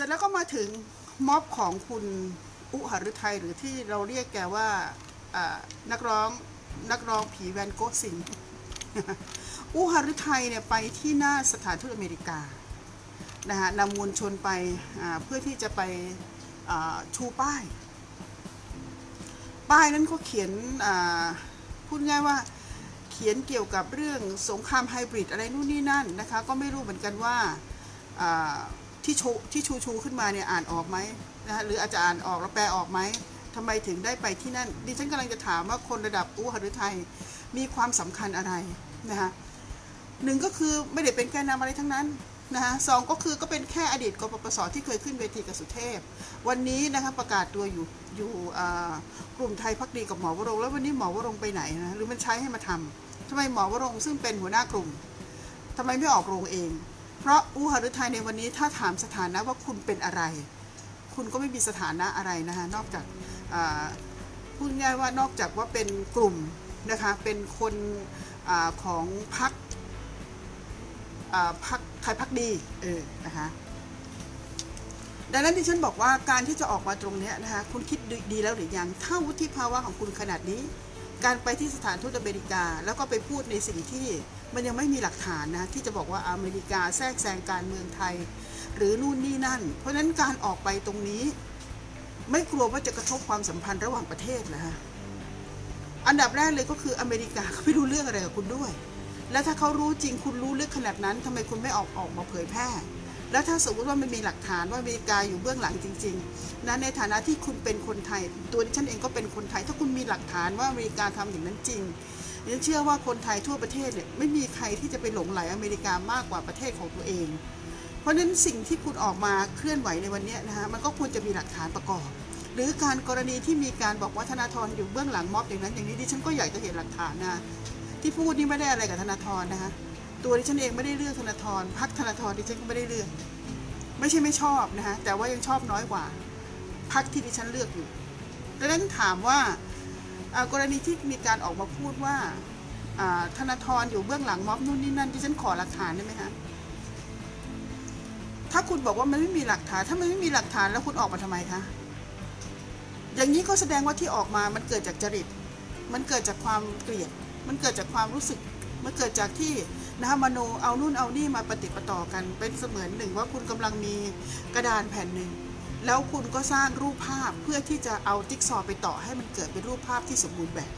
ร็จแล้วก็มาถึงม็อบของคุณอุหฤทัยหรือที่เราเรียกแกว่านักร้องนักร้องผีแวนโกสิงอุหฤทัยเนี่ยไปที่หน้าสถานทูตอเมริกานะฮะนำมวลชนไปเพื่อที่จะไปชูป้าย ป้ายนั้นก็เขียนพูดง่ายว่าเขียนเกี่ยวกับเรื่องสงครามไฮบริดอะไรนู่นนี่นั่นนะคะ ก็ไม่รู้เหมือนกันว่า ที่ชูที่ชูชูขึ้นมาเนี่ยอ่านออกไหมนะคะหรืออาจจะอ่านออกแล้วแปลออกไหมทำไมถึงได้ไปที่นั่น ดิฉันกำลังจะถามว่าคนระดับอุหฤทัยมีความสำคัญอะไรนะคะหนึ่งก็คือไม่ได้เป็นแกนนำอะไรทั้งนั้นนะคะสองก็คือก็เป็นแค่อดีตกปปสที่เคยขึ้นเวทีกับสุเทพ วันนี้นะคะประกาศตัวอยู่อยู่กลุ่มไทยพักดีกับหมอวรงแล้ววันนี้หมอวรงไปไหนนะหรือมันใช้ให้มาทำทำไมหมอวรงซึ่งเป็นหัวหน้ากลุ่มทำไมไม่ออกโรงเอง เพราะอุหฤทัยในวันนี้ถ้าถามสถานะว่าคุณเป็นอะไร คุณก็ไม่มีสถานะอะไรนะคะนอกจากพูดง่ายว่านอกจากว่าเป็นกลุ่มนะคะเป็นคนอของพักพักไทยพักดีเออนะคะดังนั้นที่ฉันบอกว่าการที่จะออกมาตรงนี้นะคะคุณคิดดีดีแล้วหรือยังถ้าวุฒิภาวะของคุณขนาดนี้ การไปที่สถานทูตอเมริกา แล้วก็ไปพูดในสิ่งที่มันยังไม่มีหลักฐานนะที่จะบอกว่าอเมริกาแทรกแซงการเมืองไทย หรือนู่นนี่นั่น เพราะฉะนั้นการออกไปตรงนี้ ไม่กลัวว่าจะกระทบความสัมพันธ์ระหว่างประเทศเหรอฮะอันดับแรกเลยก็คืออเมริกาเขาไม่รู้เรื่องอะไรกับคุณด้วย แล้วถ้าเขารู้จริงคุณรู้ลึกขนาดนั้นทำไมคุณไม่ออกออกมาเผยแพร่ แล้วถ้าสมมติว่ามันมีหลักฐานว่าอเมริกาอยู่เบื้องหลังจริงๆนะในฐานะที่คุณเป็นคนไทย ตัวดิฉันเองก็เป็นคนไทย ถ้าคุณมีหลักฐานว่าอเมริกาทำอย่างนั้นจริงดิฉันเชื่อว่าคนไทยทั่วประเทศเนี่ยไม่มีใครที่จะไปหลงไหลอเมริกามากกว่าประเทศของตัวเอง เพราะฉะนั้นสิ่งที่คุณออกมาเคลื่อนไหวในวันนี้นะคะมันก็ควรจะมีหลักฐานประกอบ หรือการกรณีที่มีการบอกว่าธนาธรอยู่เบื้องหลังม็อบอย่างนั้นอย่างนี้ดิฉันก็อยากจะเห็นหลักฐานนะที่พูดนี่ไม่ได้อะไรกับธนาธรนะคะ ตัวดิฉันเองไม่ได้เลือกธนาธรพักธนาธรดิฉันก็ไม่ได้เลือก ไม่ใช่ไม่ชอบนะคะแต่ว่ายังชอบน้อยกว่าพักที่ดิฉันเลือกอยู่ดังนั้นถามว่ากรณีที่มีการออกมาพูดว่าธนาธรอยู่เบื้องหลังม็อบนู่นนี่นั่นดิฉันขอหลักฐานได้ไหมคะถ้าคุณบอกว่ามันไม่มีหลักฐาน ถ้ามันไม่มีหลักฐานแล้วคุณออกมาทำไมคะ อย่างนี้ก็แสดงว่าที่ออกมามันเกิดจากจริต มันเกิดจากความเกลียด มันเกิดจากความรู้สึก มันเกิดจากที่ นะคะมโนเอานู่นเอานี่มาปฏิประต่อกัน เป็นเสมือนหนึ่งว่าคุณกำลังมีกระดานแผ่นหนึ่ง แล้วคุณก็สร้างรูปภาพเพื่อที่จะเอาจิ๊กซอไปต่อให้มันเกิดเป็นรูปภาพที่สมบูรณ์แบบ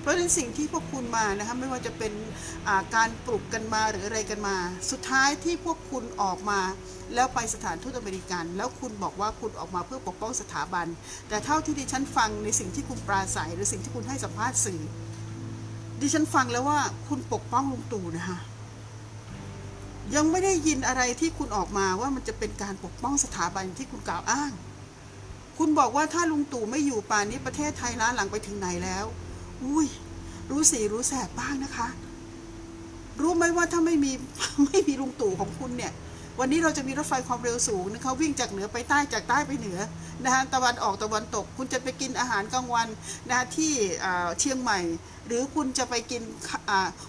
เพราะฉะนั้นสิ่งที่พวกคุณมานะคะไม่ว่าจะเป็นาการปลุกกันมาหรืออะไรกันมา สุดท้ายที่พวกคุณออกมาแล้วไปสถานทูตอเมริกัน แล้วคุณบอกว่าคุณออกมาเพื่อปกป้องสถาบัน แต่เท่าที่ดิฉันฟังในสิ่งที่คุณปราศัย หรือสิ่งที่คุณให้สัมภาษณ์สื่อ ดิฉันฟังแล้วว่าคุณปกป้องลุงตู่นะคะยังไม่ได้ยินอะไรที่คุณออกมาว่ามันจะเป็นการปกป้องสถาบันที่คุณกล่าวอ้าง คุณบอกว่าถ้าลุงตู่ไม่อยู่ป่านนี้ประเทศไทยล้าหลังไปถึงไหนแล้ว อุ้ย รู้สีรู้แสบบ้างนะคะ รู้ไหมว่าถ้าไม่มีไม่มีลุงตู่ของคุณเนี่ย วันนี้เราจะมีรถไฟความเร็วสูงนะคะวิ่งจากเหนือไปใต้จากใต้ไปเหนือนะคะตะวันออกตะวันตก คุณจะไปกินอาหารกลางวันนะคะที่เชียงใหม่ หรือคุณจะไปกิน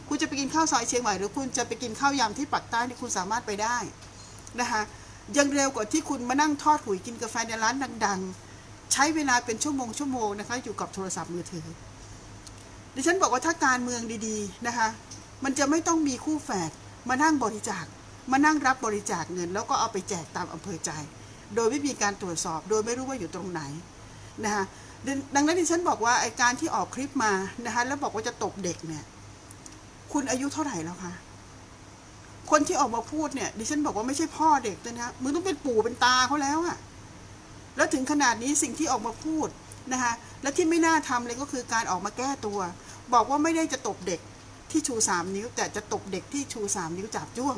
คุณจะไปกินข้าวซอยเชียงใหม่ หรือคุณจะไปกินข้าวยำที่ปักใต้นี่คุณสามารถไปได้นะคะยังเร็วกว่าที่คุณมานั่งทอดหุยกินกาแฟในร้านดัง ๆ ใช้เวลาเป็นชั่วโมงชั่วโมงนะคะอยู่กับโทรศัพท์มือถือดิฉันบอกว่าถ้าการเมืองดีๆนะคะมันจะไม่ต้องมีคู่แฝดมานั่งบริจาค มานั่งรับบริจาคเงิน แล้วก็เอาไปแจกตามอำเภอใจ โดยไม่มีการตรวจสอบ โดยไม่รู้ว่าอยู่ตรงไหนนะคะดังนั้นดิฉันบอกว่าไอการที่ออกคลิปมานะคะแล้วบอกว่าจะตบเด็กเนี่ย คุณอายุเท่าไหร่แล้วคะคนที่ออกมาพูดเนี่ยดิฉันบอกว่าไม่ใช่พ่อเด็กเลยนะมึงต้องเป็นปู่เป็นตาเขาแล้วอะแล้วถึงขนาดนี้สิ่งที่ออกมาพูดนะคะและที่ไม่น่าทำเลยก็คือการออกมาแก้ตัว บอกว่าไม่ได้จะตบเด็กที่ชูสามนิ้ว แต่จะตบเด็กที่ชูสามนิ้วจับจ้วง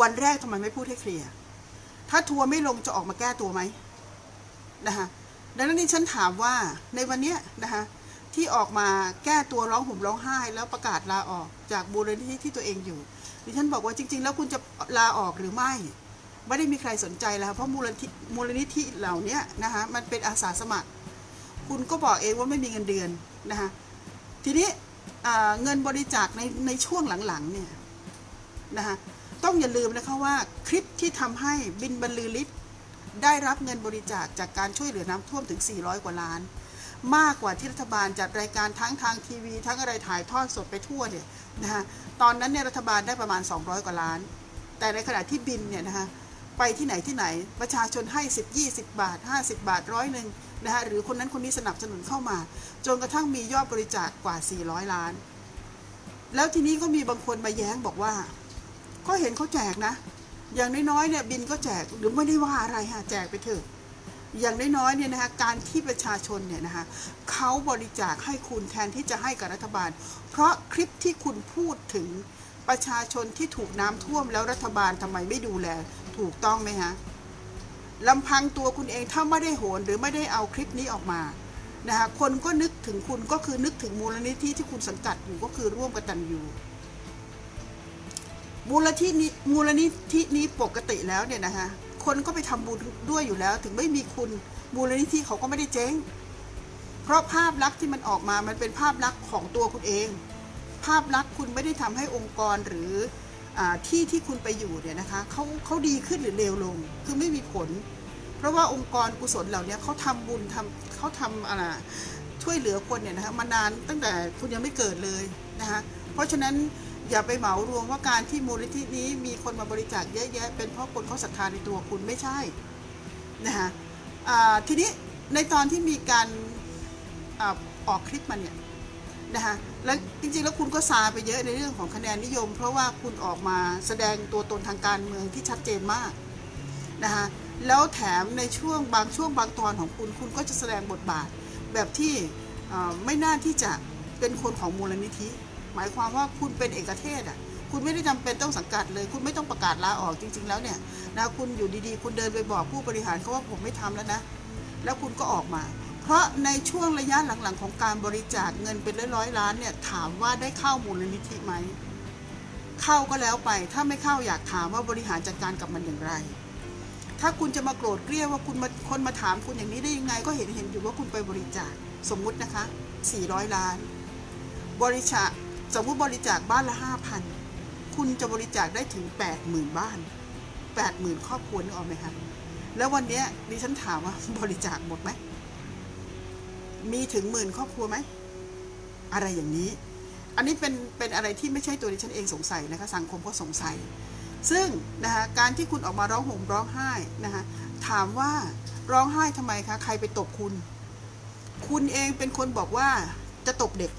วันแรกทำไมไม่พูดให้เคลียร์ ถ้าทัวร์ไม่ลงจะออกมาแก้ตัวไหมนะคะดังนั้นนี่ฉันถามว่าในวันเนี้ยนะคะที่ออกมาแก้ตัวร้องห่มร้องไห้ แล้วประกาศลาออกจากบูรณนิธิที่ตัวเองอยู่ดิฉันบอกว่าจริง ๆ แล้วคุณจะลาออกหรือไม่ ไม่ได้มีใครสนใจแล้วเพราะมูลนิธิมูลนิธิเหล่านี้นะคะมันเป็นอาสาสมัคร คุณก็บอกเองว่าไม่มีเงินเดือนนะคะทีนี้เงินบริจาคในในช่วงหลังๆเนี่ยนะคะ ต้องอย่าลืมนะคะว่าคลิปที่ทำให้บินบรรลือฤทธิ์ได้รับเงินบริจาคจากการช่วยเหลือน้ำท่วมถึง 400 กว่าล้าน มากกว่าที่รัฐบาลจัดรายการทั้งทางทีวี ทั้งอะไรถ่ายทอดสดไปทั่วเนี่ยนะฮะตอนนั้นเนี่ยรัฐบาลได้ประมาณ 200 กว่าล้าน แต่ในขณะที่บินเนี่ยนะคะไปที่ไหนที่ไหนประชาชนให้ 10 20 บาท 50 บาทร้อยหนึ่งนะฮะหรือคนนั้นคนนี้สนับสนุนเข้ามา จนกระทั่งมียอดบริจาคกว่า 400 ล้าน แล้วทีนี้ก็มีบางคนมาแย้งบอกว่า ก็เห็นเขาแจกนะ อย่างน้อยๆเนี่ยบินก็แจกหรือไม่ได้ว่าอะไรฮะแจกไปเถอะอย่างน้อยๆเนี่ยนะคะการที่ประชาชนเนี่ยนะคะเขาบริจาคให้คุณแทนที่จะให้กับรัฐบาล เพราะคลิปที่คุณพูดถึงประชาชนที่ถูกน้ำท่วมแล้วรัฐบาลทำไมไม่ดูแลถูกต้องไหมฮะลำพังตัวคุณเองถ้าไม่ได้โหนหรือไม่ได้เอาคลิปนี้ออกมานะคะคนก็นึกถึงคุณก็คือนึกถึงมูลนิธิที่คุณสังกัดอยู่ก็คือร่วมกตันอยู่ มูลนิธินี้มูลนิธินี้ปกติแล้วเนี่ยนะคะคนก็ไปทำบุญด้วยอยู่แล้ว ถึงไม่มีคุณมูลนิธิเขาก็ไม่ได้เจ๊ง เพราะภาพลักษณ์ที่มันออกมามันเป็นภาพลักษณ์ของตัวคุณเอง ภาพลักษณ์คุณไม่ได้ทำให้องค์กรหรืออที่ที่คุณไปอยู่เนี่ยนะคะเขาเขาดีขึ้นหรือเลวลง คือไม่มีผล เพราะว่าองค์กรกุศลเหล่านี้เขาทำบุญทำเขาทำอะไรช่วยเหลือคนเนี่ยนะคะมานานตั้งแต่คุณยังไม่เกิดเลยนะคะเพราะฉะนั้น อย่าไปเหมารวมว่าการที่มูลนิธินี้มีคนมาบริจาคเยอะแยะเป็นเพราะคนเขาศรัทธาในตัวคุณไม่ใช่นะคะทีนี้ในตอนที่มีการอออกคลิปมาเนี่ยนะคะแล้วจริงๆแล้วคุณก็ซาไปเยอะในเรื่องของคะแนนนิยม เพราะว่าคุณออกมาแสดงตัวตนทางการเมืองที่ชัดเจนมากนะคะแล้วแถมในช่วงบางช่วงบางตอนของคุณคุณก็จะแสดงบทบาทแบบที่ไม่น่าที่จะเป็นคนของมูลนิธิ หมายความว่าคุณเป็นเอกเทศอะคุณไม่ได้จำเป็นต้องสังกัดเลย คุณไม่ต้องประกาศลาออกจริง ๆ แล้วเนี่ยนะคุณอยู่ดีๆ คุณเดินไปบอกผู้บริหารเขาว่าผมไม่ทำแล้วนะ แล้วคุณก็ออกมา เพราะในช่วงระยะหลังๆ ของการบริจาคเงินเป็นร้อยๆล้านเนี่ยถามว่าได้เข้ามูลนิธิไหมเข้าก็แล้วไป ถ้าไม่เข้าอยากถามว่าบริหารจัดการกับมันอย่างไร ถ้าคุณจะมาโกรธเกลี้ยว่าคุณมาคนมาถามคุณอย่างนี้ได้ยังไง ก็เห็นเห็นอยู่ว่าคุณไปบริจาคสมมุตินะคะ 400 ล้าน บริจาค สมมติบริจาคบ้านละ5,000คุณจะบริจาคได้ถึง80,000บ้าน80,000ครอบครัวนึกออกไหมคะแล้ววันนี้ดิฉันถามว่าบริจาคหมดไหมมีถึงหมื่นครอบครัวไหมอะไรอย่างนี้ อันนี้เป็นเป็นอะไรที่ไม่ใช่ตัวดิฉันเองสงสัยนะคะสังคมก็สงสัย ซึ่งนะคะการที่คุณออกมาร้องห่มร้องไห้นะคะถามว่าร้องไห้ทำไมคะใครไปตบคุณ คุณเองเป็นคนบอกว่าจะตบเด็ก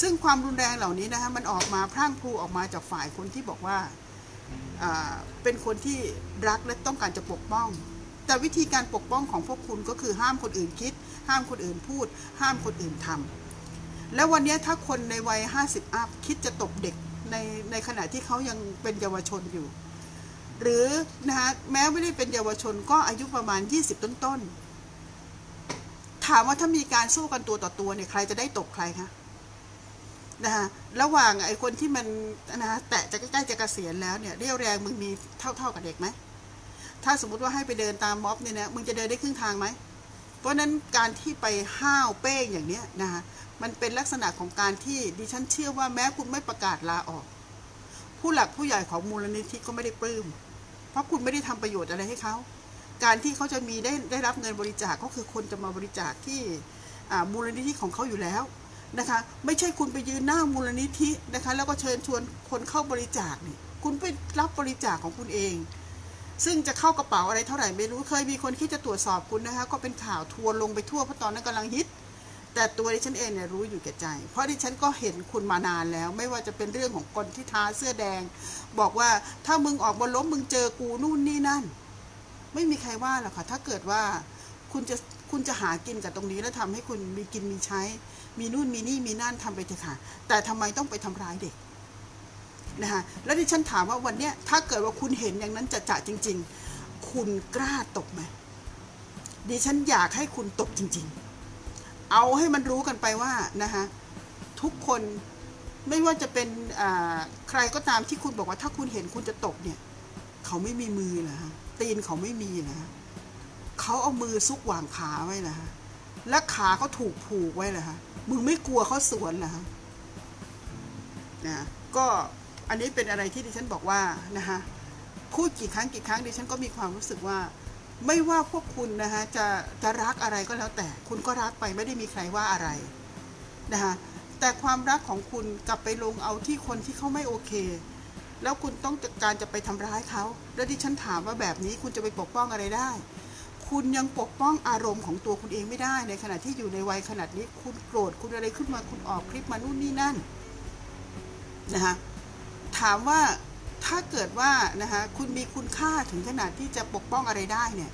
ซึ่งความรุนแรงเหล่านี้นะคะมันออกมาพรั่งพรูออกมาจากฝ่ายคนที่บอกว่าเป็นคนที่รักและต้องการจะปกป้อง แต่วิธีการปกป้องของพวกคุณก็คือห้ามคนอื่นคิด ห้ามคนอื่นพูด ห้ามคนอื่นทำแล้ววันนี้ถ้าคนในวัย 50 อัพคิดจะตบเด็กในในขณะที่เขายังเป็นเยาวชนอยู่ หรือนะคะแม้ไม่ได้เป็นเยาวชนก็อายุประมาณ 20 ต้นๆถามว่าถ้ามีการสู้กันตัวต่อตัวเนี่ยใครจะได้ตบใครคะ นะคะระหว่างไอ้คนที่มันนะคะแตะจะใกล้ๆจะเกษียณแล้วเนี่ยเรี่ยวแรงมึงมีเท่าๆกับเด็กไหมถ้าสมมติว่าให้ไปเดินตามม็อบเนี่ยนะมึงจะเดินได้ครึ่งทางไหมเพราะนั้นการที่ไปห้าวเป้งอย่างเนี้ยนะคะมันเป็นลักษณะของการที่ดิฉันเชื่อว่าแม้คุณไม่ประกาศลาออก ผู้หลักผู้ใหญ่ของมูลนิธิก็ไม่ได้ปลื้มเพราะคุณไม่ได้ทำประโยชน์อะไรให้เขาการที่เขาจะมีได้ได้รับเงินบริจาคก็คือคนจะมาบริจาคที่มูลนิธิของเขาอยู่แล้ว นะคะไม่ใช่คุณไปยืนหน้ามูลนิธินะคะแล้วก็เชิญชวนคนเข้าบริจาคนี่คุณไปรับบริจาคของคุณเอง ซึ่งจะเข้ากระเป๋าอะไรเท่าไหร่ไม่รู้เคยมีคนคิดจะตรวจสอบคุณนะคะก็เป็นข่าวทัวร์ลงไปทั่วเพราะตอนนั้นกำลังฮิตแต่ตัวดิฉันเองเนี่ยรู้อยู่แก่ใจ เพราะดิฉันก็เห็นคุณมานานแล้ว ไม่ว่าจะเป็นเรื่องของคนที่ท้าเสื้อแดง บอกว่าถ้ามึงออกมาล้มมึงเจอกูนู่นนี่นั่น ไม่มีใครว่าหรอกค่ะถ้าเกิดว่าคุณจะคุณจะหากินกับตรงนี้แล้วทำให้คุณมีกินมีใช้ มีนู่นมีนี่มีนั่นทำไปเถอะค่ะ แต่ทำไมต้องไปทำร้ายเด็กนะคะแล้วดิฉันถามว่าวันเนี้ยถ้าเกิดว่าคุณเห็นอย่างนั้นจะจะจริง ๆ คุณกล้าตบไหมดิฉันอยากให้คุณตบจริง ๆ เอาให้มันรู้กันไปว่านะคะทุกคนไม่ว่าจะเป็นใครก็ตามที่คุณบอกว่าถ้าคุณเห็นคุณจะตบเนี่ยเขาไม่มีมือเหรอฮะตีนเขาไม่มีนะฮะเขาเอามือซุกหว่างขาไว้นะฮะและขาเขาถูกผูกไว้เหรอฮะ มึงไม่กลัวเขาสวนเหรอฮะนะก็อันนี้เป็นอะไรที่ดิฉันบอกว่านะคะพูดกี่ครั้งกี่ครั้งดิฉันก็มีความรู้สึกว่า ไม่ว่าพวกคุณนะคะจะจะรักอะไรก็แล้วแต่ คุณก็รักไปไม่ได้มีใครว่าอะไรนะคะแต่ความรักของคุณกลับไปลงเอาที่คนที่เขาไม่โอเค แล้วคุณต้องการจะไปทำร้ายเขา แล้วดิฉันถามว่าแบบนี้คุณจะไปปกป้องอะไรได้ คุณยังปกป้องอารมณ์ของตัวคุณเองไม่ได้ในขณะที่อยู่ในวัยขนาดนี้คุณโกรธคุณอะไรขึ้นมาคุณออกคลิปมานู่นนี่นั่นนะคะถามว่าถ้าเกิดว่านะคะคุณมีคุณค่าถึงขนาดที่จะปกป้องอะไรได้เนี่ย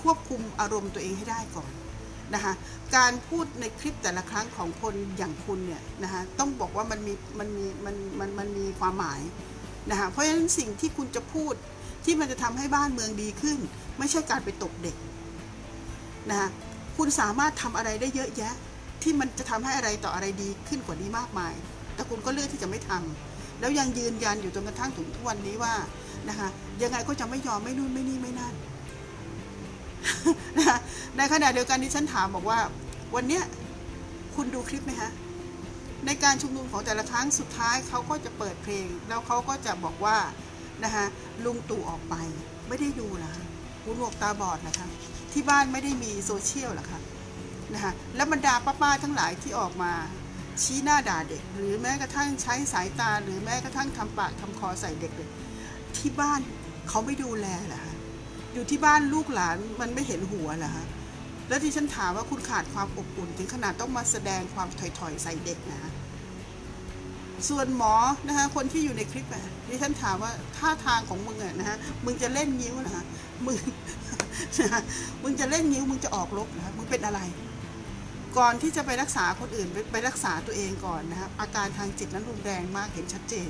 ควบคุมอารมณ์ตัวเองให้ได้ก่อนนะคะการพูดในคลิปแต่ละครั้งของคนอย่างคุณเนี่ยนะคะต้องบอกว่ามันมีมันมีมันมันมันมีความหมายนะคะเพราะฉะนั้นสิ่งที่คุณจะพูด ที่มันจะทำให้บ้านเมืองดีขึ้น ไม่ใช่การไปตบเด็กนะคะคุณสามารถทำอะไรได้เยอะแยะ ที่มันจะทำให้อะไรต่ออะไรดีขึ้นกว่านี้มากมาย แต่คุณก็เลือกที่จะไม่ทำแล้วยังยืนยันอยู่จนกระทั่งถึงทุกวันนี้ว่านะคะยังไงก็จะไม่ยอมไม่นู่นไม่นี่ไม่นั่นนะคะในขณะเดียวกันที่ฉันถามบอกว่า วันเนี้ยคุณดูคลิปไหมฮะในการชุมนุมของแต่ละครั้งสุดท้ายเขาก็จะเปิดเพลง แล้วเขาก็จะบอกว่า นะคะลุงตู่ออกไปไม่ได้ดูนะหูหนวกตาบอดนะคะ ที่บ้านไม่ได้มีโซเชียลหรอคะนะคะและบรรดาป้าๆทั้งหลายที่ออกมาชี้หน้าด่าเด็ก หรือแม้กระทั่งใช้สายตา หรือแม้กระทั่งทำปากทำคอใส่เด็กเลยที่บ้านเขาไม่ดูแลเหรอคะอยู่ที่บ้านลูกหลานมันไม่เห็นหัวเหรอคะแล้วที่ฉันถามว่าคุณขาดความอบอุ่นถึงขนาดต้องมาแสดงความถอยๆใส่เด็กนะ ส่วนหมอนะคะคนที่อยู่ในคลิปอะดิฉันถามว่าท่าทางของมึงอะนะฮะมึงจะเล่นนิ้วนะฮะมึงมึงจะเล่นนิ้วมึงจะออกลบนะฮะมึงเป็นอะไร ก่อนที่จะไปรักษาคนอื่นไปไปรักษาตัวเองก่อนนะครับอาการทางจิตนั้นรุนแรงมากเห็นชัดเจน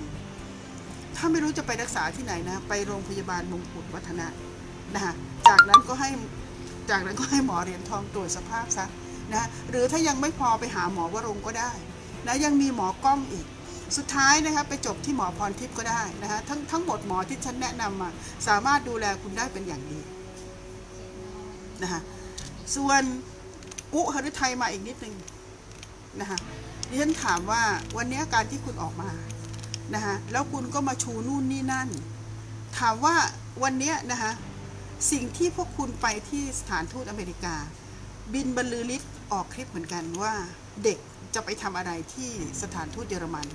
ถ้าไม่รู้จะไปรักษาที่ไหนนะ ไปโรงพยาบาลมงกุฎวัฒนะนะคะจากนั้นก็ให้จากนั้นก็ให้หมอเหรียญทองตรวจสภาพซะนะหรือถ้ายังไม่พอไปหาหมอวรงก็ได้นะยังมีหมอกล้องอีก สุดท้ายนะครับไปจบที่หมอพรทิพย์ก็ได้นะฮะทั้งทั้งหมดหมอที่ฉันแนะนำมาสามารถดูแลคุณได้เป็นอย่างดีนะคะส่วนอุหฤทัยมาอีกนิดนึงนะคะดิฉันถามว่าวันนี้การที่คุณออกมานะคะแล้วคุณก็มาชูนู่นนี่นั่น ถามว่าวันนี้นะคะสิ่งที่พวกคุณไปที่สถานทูตอเมริกา บินบรรลือฤทธิ์ออกคลิปเหมือนกันว่าเด็กจะไปทำอะไรที่สถานทูตเยอรมัน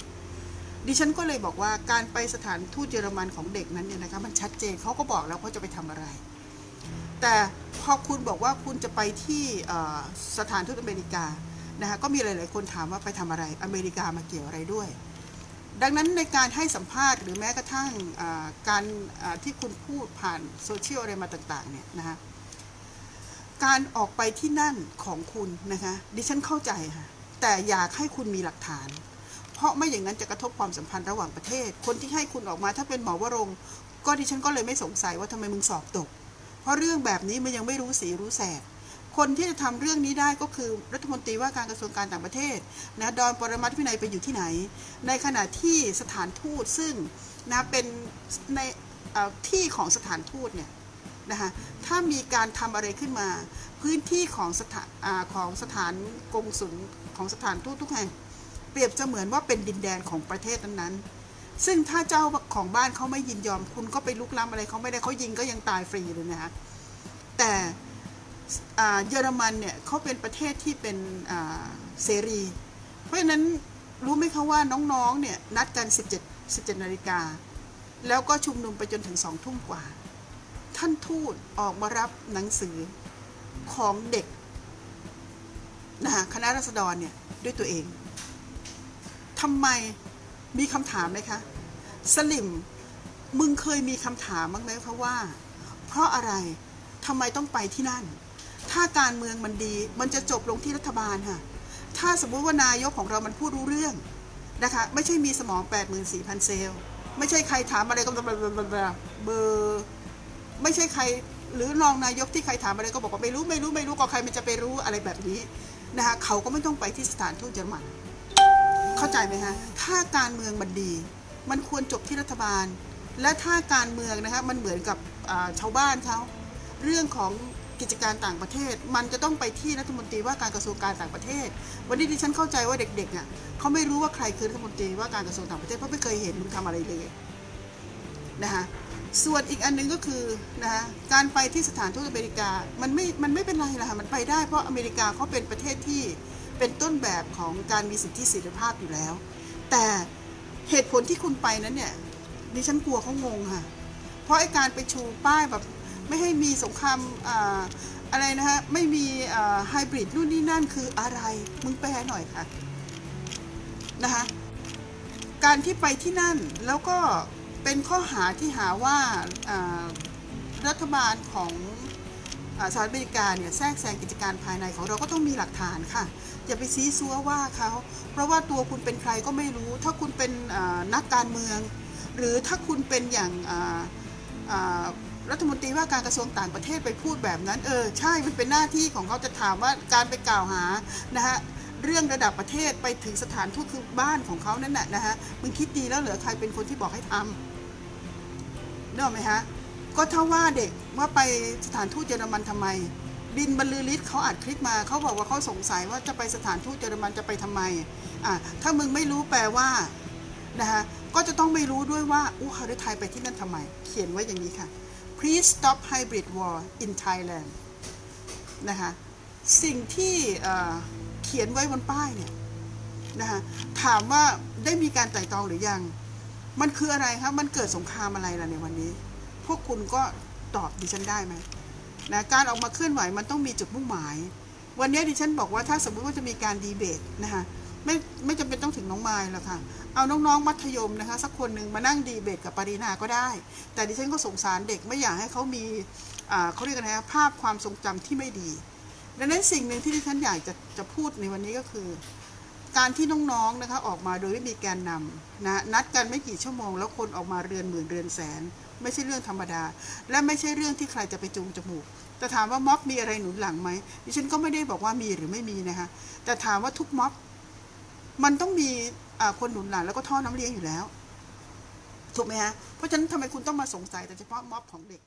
ดิฉันก็เลยบอกว่าการไปสถานทูตเยอรมันของเด็กนั้นเนี่ยนะคะมันชัดเจนเขาก็บอกแล้วเขาจะไปทำอะไร แต่พอคุณบอกว่าคุณจะไปที่สถานทูตอเมริกานะคะก็มีหลาย ๆ คนถามว่าไปทำอะไรอเมริกามาเกี่ยวอะไรด้วย ดังนั้นในการให้สัมภาษณ์หรือแม้กระทั่งการที่คุณพูดผ่านโซเชียลอะไรมาต่าง ๆ เนี่ยนะคะการออกไปที่นั่นของคุณนะคะดิฉันเข้าใจค่ะแต่อยากให้คุณมีหลักฐาน เพราะไม่อย่างนั้นจะกระทบความสัมพันธ์ระหว่างประเทศ คนที่ให้คุณออกมาถ้าเป็นหมอวรงก็ดิฉันก็เลยไม่สงสัยว่าทำไมมึงสอบตก เพราะเรื่องแบบนี้มันยังไม่รู้สีรู้แสบคนที่จะทำเรื่องนี้ได้ก็คือรัฐมนตรีว่าการกระทรวงการต่างประเทศนะดอนปรมัตถ์วินัยไปอยู่ที่ไหน ในขณะที่สถานทูตซึ่งนะเป็นในที่ของสถานทูตเนี่ยนะคะถ้ามีการทำอะไรขึ้นมา พื้นที่ของสถานอของสถานกงสุลของสถานทูตทุกแห่ง เปรียบเสมือนว่าเป็นดินแดนของประเทศนั้นๆ ซึ่งถ้าเจ้าของบ้านเขาไม่ยินยอม คุณก็ไปลุกล้ำอะไรเขาไม่ได้เขายิงก็ยังตายฟรีเลยนะคะแต่เยอรมันเนี่ยเขาเป็นประเทศที่เป็นเสรี เพราะฉะนั้นรู้ไหมคะว่าน้องๆเนี่ยนัดกัน 17 17นาฬิกาแล้วก็ชุมนุมไปจนถึงสองทุ่มกว่า ท่านทูตออกมารับหนังสือของเด็กนะคะคณะรัษฎรเนี่ยด้วยตัวเอง ทำไมมีคำถามไหมคะสลิมมึงเคยมีคำถามบ้างไหมคะว่า เพราะอะไรทำไมต้องไปที่นั่น ถ้าการเมืองมันดีมันจะจบลงที่รัฐบาลค่ะ ถ้าสมมุติว่านายกของเรามันพูดรู้เรื่องนะคะไม่ใช่มีสมอง 84,000 เซลล์ไม่ใช่ใครถามอะไรก็เบลอเบอร์ไม่ใช่ใครหรือรองนายกที่ใครถามอะไรก็บอกว่าไม่รู้ไม่รู้ไม่รู้ก็ใครมันจะไปรู้อะไรแบบนี้นะคะเขาก็ไม่ต้องไปที่สถานทูตเยอรมัน เข้าใจไหมฮะถ้าการเมืองมันดี มันควรจบที่รัฐบาล และถ้าการเมืองนะคะมันเหมือนกับชาวบ้านเขาเรื่องของกิจการต่างประเทศ มันจะต้องไปที่รัฐมนตรีว่าการกระทรวงการต่างประเทศ วันนี้ดิฉันเข้าใจว่าเด็กๆอะเขาไม่รู้ว่าใครคือรัฐมนตรีว่าการกระทรวงต่างประเทศเพราะไม่เคยเห็นมึงทำอะไรเลยนะคะส่วนอีกอันหนึงก็คือนะคะการไปที่สถานทูตอเมริกามันไม่มันไม่เป็นไรละค่ะมันไปได้เพราะอเมริกาเขาเป็นประเทศที่ เป็นต้นแบบของการมีสิทธิเสรีภาพอยู่แล้ว แต่เหตุผลที่คุณไปนั้นเนี่ยดิฉันกลัวเขางงค่ะ เพราะไอการไปชูป้ายแบบไม่ให้มีสงครามอะไรนะฮะ ไม่มีไฮบริดนู่นนี่นั่นคืออะไร มึงแปลหน่อยค่ะนะคะการที่ไปที่นั่นแล้วก็เป็นข้อหาที่หาว่ารัฐบาลของอสหรัฐอเมริกาเนี่ยแทรกแซงกิจการภายในของเราก็ต้องมีหลักฐานค่ะ อย่าไปซีซัวว่าเขาเพราะว่าตัวคุณเป็นใครก็ไม่รู้ ถ้าคุณเป็นนักการเมือง หรือถ้าคุณเป็นอย่างรัฐมนตรีว่าการกระทรวงต่างประเทศไปพูดแบบนั้น เออใช่มันเป็นหน้าที่ของเขาจะถามว่าการไปกล่าวหานะฮะเรื่องระดับประเทศไปถึงสถานทูตคือบ้านของเขานั่นแหละนะฮะมึงคิดดีแล้วเหรอใครเป็นคนที่บอกให้ทำนึกออกไหมฮะก็ถ้าว่าเด็กว่าไปสถานทูตเยอรมันทำไม บินบรรลือฤทธิ์เขาอัดคลิปมาเขาบอกว่าเขาสงสัยว่าจะไปสถานทูตเยอรมันจะไปทำไมอะถ้ามึงไม่รู้แปลว่านะฮะก็จะต้องไม่รู้ด้วยว่าอู้ฮารุไทยไปที่นั่นทำไม เขียนไว้อย่างนี้ค่ะ please stop hybrid war in Thailand นะคะสิ่งที่เขียนไว้บนป้ายเนี่ยนะคะถามว่าได้มีการไต่ตองหรือยัง มันคืออะไรครับมันเกิดสงครามอะไรล่ะในวันนี้ พวกคุณก็ตอบดิฉันได้ไหม นะการออกมาเคลื่อนไหวมันต้องมีจุดมุ่งหมาย วันนี้ดิฉันบอกว่าถ้าสมมติว่าจะมีการดีเบตนะคะไม่ไม่จำเป็นต้องถึงน้องไมล์หรอกค่ะ เอาน้องๆมัธยมนะคะสักคนหนึ่งมานั่งดีเบตกับปรินาก็ได้ แต่ดิฉันก็สงสารเด็กไม่อยากให้เขามีอ่าเขาเรียกอะไรนะภาพความทรงจำที่ไม่ดี ดังนั้นสิ่งหนึ่งที่ดิฉันอยากจะจะพูดในวันนี้ก็คือ การที่น้องๆนะคะออกมาโดยไม่มีแกนนำนะนัดกันไม่กี่ชั่วโมง แล้วคนออกมาเรือนหมื่นเรือนแสน ไม่ใช่เรื่องธรรมดา และไม่ใช่เรื่องที่ใครจะไปจูงจมูก แต่ถามว่าม็อบมีอะไรหนุนหลังไหมดิฉันก็ไม่ได้บอกว่ามีหรือไม่มีนะคะแต่ถามว่าทุกม็อบมันต้องมีคนหนุนหลังแล้วก็ท่อน้ำเลี้ยงอยู่แล้วถูกไหมฮะเพราะฉะนั้นทำไมคุณต้องมาสงสัยแต่เฉพาะม็อบของเด็ก